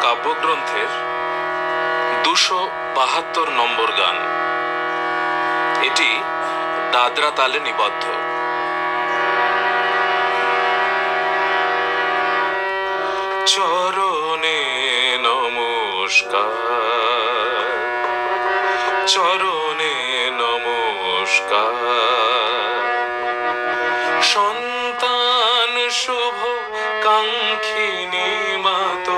কাব্যগ্রন্থের দুশো বাহাত্তর নম্বর গান। এটি দাদরা তালে নিবদ্ধ। চরণে নমস্কার চরণে নমস্কার। সন্তান শুভ কাঙ্ক্ষিনী মাত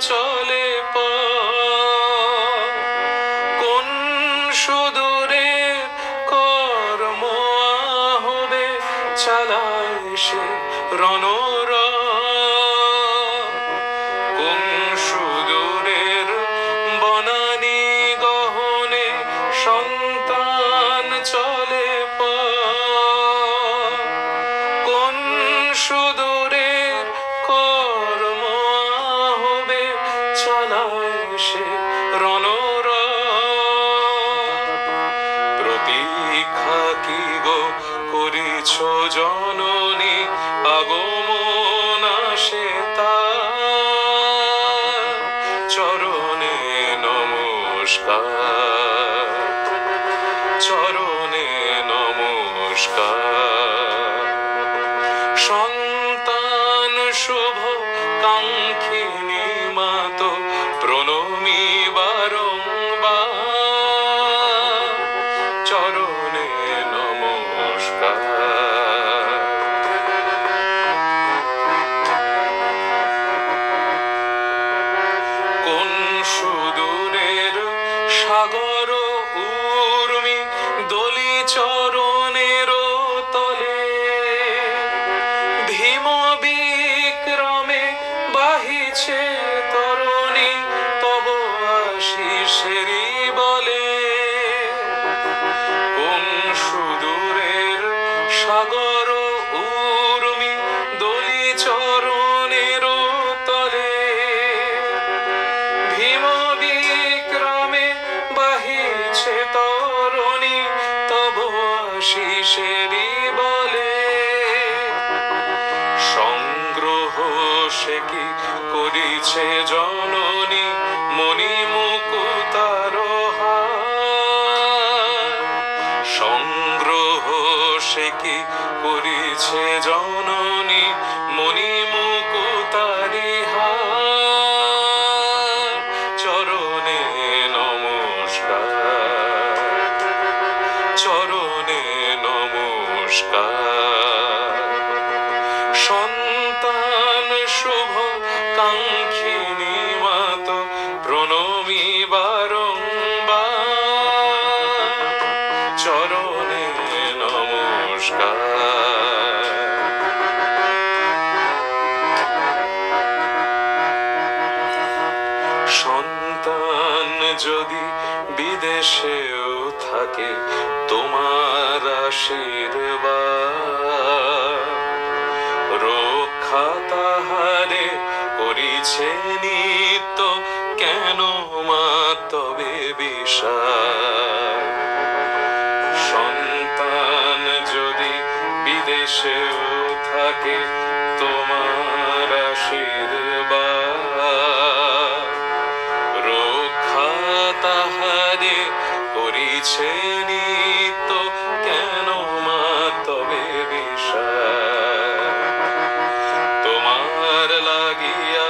চলে। কোন সুদূরে কর্ম হবে চালায় সে রণর কি গো করিছ জননী আগমন আসে চরণে নমস্কার চরণে নমস্কার। সন্তান শুভ কাঙ্ক্ষিনী মাত প্রণমী বারংবার সাগর উর্মি দলি চরণের আশিসেরি বলে সংগ্রহ সে কি করিছে জননী মণি মুকুতার সংগ্রহ সে কি করিছে জননী নমস্কার। সন্তান শুভ কাঙ্ক্ষিনী মাত সন্তান যদি বিদেশেও থাকে তোমার আশীর্বাদ। রক্ষা করিছে নিত্য, কেন মা তবে বিষাদ। সন্তান যদি বিদেশেও থাকে তোমার আশীর্বাদ। রক্ষা তাহারে করিছে নিত্য, কেন মা তবে তোমার লাগিয়া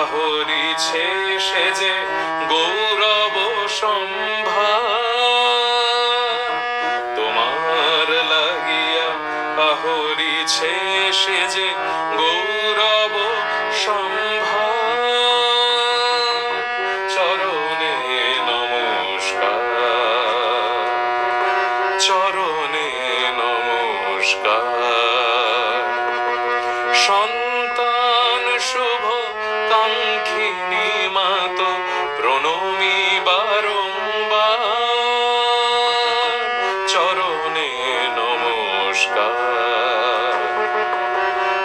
আহরিছে সে যে গৌরব সম্ভা তোমার লাগিয়া আহরিছে সে যে গৌরব সম্ভার। চরণে নমস্কার। সন্তান শুভ কাঙ্ক্ষিনী মাত প্রণমী বারংবার চরণে নমস্কার।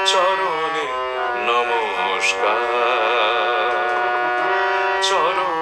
চরণে নমস্কার। চরণে